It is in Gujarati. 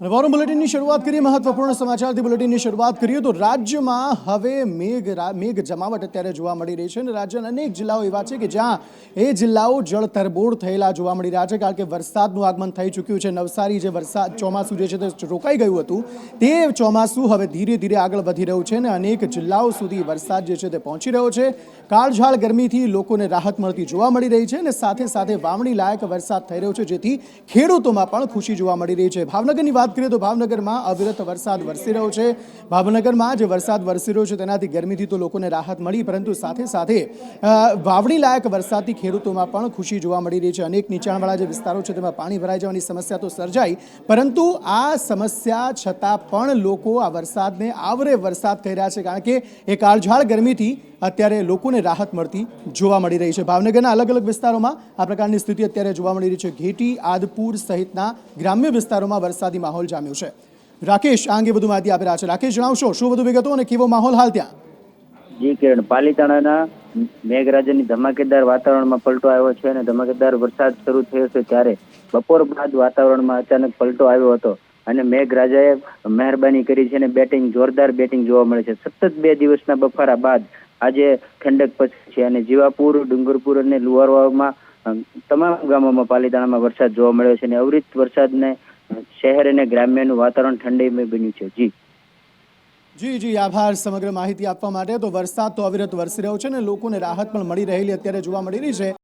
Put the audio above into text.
વોરમ બુલેટિનની શરૂઆત કરીએ મહત્વપૂર્ણ સમાચારથી બુલેટિનની શરૂઆત કરીએ તો રાજ્યમાં હવે મેઘ મેઘ જમાવટ અત્યારે જોવા મળી રહી છે અને રાજ્યના અનેક જિલ્લાઓ એવા છે કે જ્યાં એ જિલ્લાઓ જળ તરબોળ થયેલા જોવા મળી રહ્યા છે. કારણ કે વરસાદનું આગમન થઈ ચૂક્યું છે. નવસારી જે વરસાદ ચોમાસું જે છે તે રોકાઈ ગયું હતું. તે ચોમાસું હવે ધીરે ધીરે આગળ વધી રહ્યું છે અને અનેક જિલ્લાઓ સુધી વરસાદ જે છે તે પહોંચી રહ્યો છે. કાળઝાળ ગરમીથી લોકોને રાહત મળતી જોવા મળી રહી છે અને સાથે સાથે વાવણી લાયક વરસાદ થઈ રહ્યો છે. જેથી ખેડૂતોમાં પણ ખુશી જોવા મળી રહી છે. ભાવનગરની વાત કરીએ તો ભાવનગરમાં અવિરત વરસાદ વરસી રહ્યો છે. ભાવનગરમાં જે વરસાદ વરસી રહ્યો છે તેનાથી ગરમીથી તો લોકોને રાહત મળી, પરંતુ સાથે સાથે વાવણી લાયક વરસાદથી ખેડૂતોમાં પણ ખુશી જોવા મળી રહી છે. અનેક નીચાણવાળા જે વિસ્તારો છે તેમાં પાણી ભરાઈ જવાની સમસ્યા તો સર્જાઈ, પરંતુ આ સમસ્યા છતાં પણ લોકો આ વરસાદને આવરે વરસાદ કહી રહ્યા છે, કારણ કે એ કાળઝાળ ગરમીથી અત્યારે લોકોને રાહત મળતી જોવા મળી રહી છે. ભાવનગરના અલગ અલગ વિસ્તારોમાં આ પ્રકારની સ્થિતિ અત્યારે જોવા મળી રહી છે. ઘેટી, આદપુર સહિતના ગ્રામ્ય વિસ્તારોમાં વરસાદી માહોલ જામ્યો છે. રાકેશ, આ અંગે વધુ માહિતી આપી રહ્યા છે. રાકેશ, જણાવશો, શું વધુ વિગતો અને કેવો માહોલ હાલ ત્યાં? જી, કિરણ, પાલિતાણાના મેઘરાજાની ધમાકેદાર વાતાવરણમાં પલટો આવ્યો છે અને ધમાકેદાર વરસાદ શરૂ થયો છે ત્યારે બપોર બાદ વાતાવરણમાં અચાનક પલટો આવ્યો હતો અને મેઘરાજાએ મહેરબાની કરી છે અને બેટિંગ, જોરદાર બેટિંગ જોવા મળે છે. સતત બે દિવસના બફારા બાદ આજે ઠંડક પછી છે અને જીવાપુર, ડુંગરપુર અને લુવારવામાં તમામ ગામોમાં પાલીતાણામાં વરસાદ જોવા મળ્યો છે અને અવિરત વરસાદને શહેર અને ગ્રામ્યનું વાતાવરણ ઠંડીમય બન્યું છે. જી. જી જી, આભાર સમગ્ર માહિતી આપવા માટે. તો વરસાદ તો અવિરત વરસી રહ્યો છે અને લોકોને રાહત પણ મળી રહેલી અત્યારે જોવા મળી રહી છે.